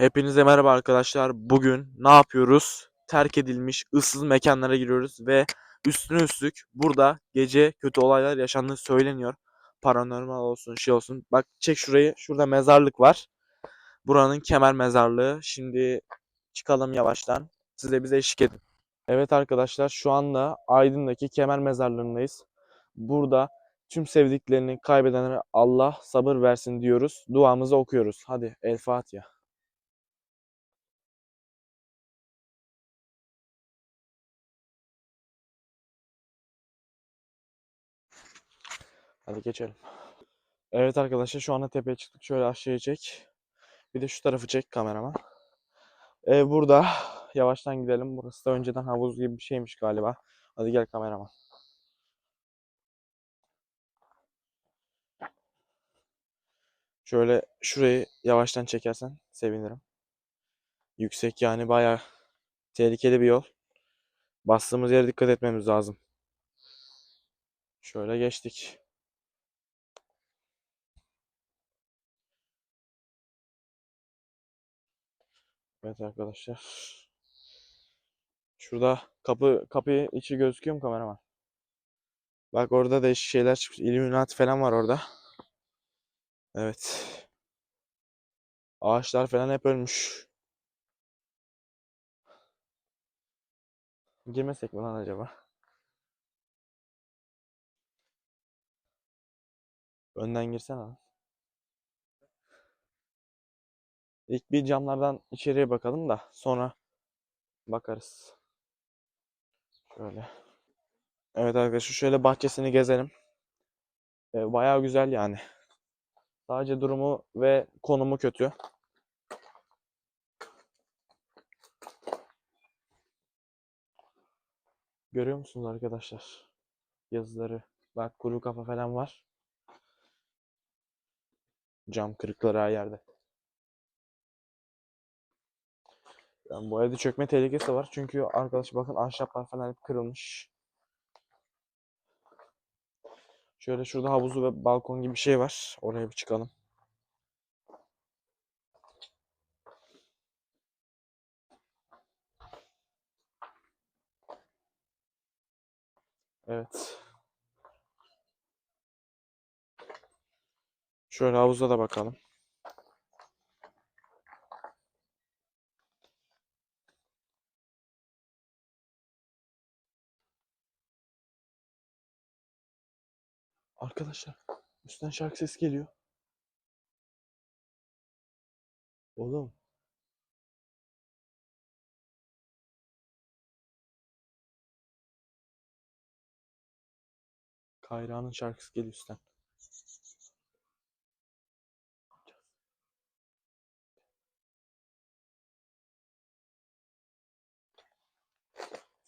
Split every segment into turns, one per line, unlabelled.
Hepinize merhaba arkadaşlar. Bugün ne yapıyoruz? Terk edilmiş ıssız mekanlara giriyoruz ve üstüne üstlük burada gece kötü olaylar yaşandığı söyleniyor. Paranormal olsun, şey olsun. Bak çek şurayı. Şurada mezarlık var. Buranın kemer mezarlığı. Şimdi çıkalım yavaştan. Siz de bize eşlik edin. Evet arkadaşlar şu anda Aydın'daki kemer mezarlığındayız. Burada tüm sevdiklerini kaybedenlere Allah sabır versin diyoruz. Duamızı okuyoruz. Hadi El Fatiha. Hadi geçelim. Evet arkadaşlar şu anda tepeye çıktık. Şöyle aşağıya çek. Bir de şu tarafı çek kameraman. Ev burada. Yavaştan gidelim. Burası da önceden havuz gibi bir şeymiş galiba. Hadi gel kameraman. Şöyle şurayı yavaştan çekersen sevinirim. Yüksek yani bayağı tehlikeli bir yol. Bastığımız yere dikkat etmemiz lazım. Şöyle geçtik. Evet arkadaşlar. Şurada kapı kapı içi gözüküyor mu kameraman? Bak orada değişik şeyler çıkmış. Illuminati falan var orada. Evet. Ağaçlar falan hep ölmüş. Girmesek mi lan acaba? Önden girsene lan. İlk bir camlardan içeriye bakalım da sonra bakarız. Şöyle. Evet arkadaşlar şöyle bahçesini gezelim. Ee, bayağı güzel yani. Sadece durumu ve konumu kötü. Görüyor musunuz arkadaşlar? Yazıları. Bak kuru kafa falan var. Cam kırıkları her yerde. Yani bu evde çökme tehlikesi var. Çünkü arkadaş bakın ahşaplar falan hep kırılmış. Şöyle şurada havuzu ve balkon gibi bir şey var. Oraya bir çıkalım. Evet. Şöyle havuza da bakalım. Arkadaşlar üstten şarkı sesi geliyor. Oğlum. Kayra'nın şarkısı geliyor üstten.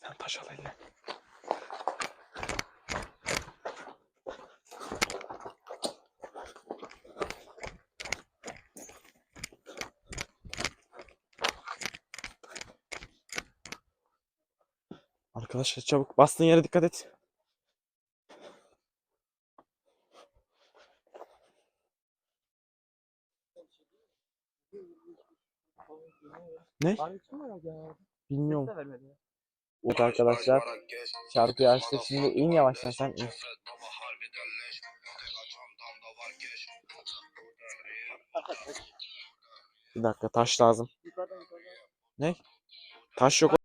Sen taş al eline. Arkadaşlar çabuk bastığın yere dikkat et. Ne? Bilmiyorum. Evet arkadaşlar şarkıyı açtık şimdi in yavaştan sen in. Bir dakika taş lazım. Ne? Taş yok.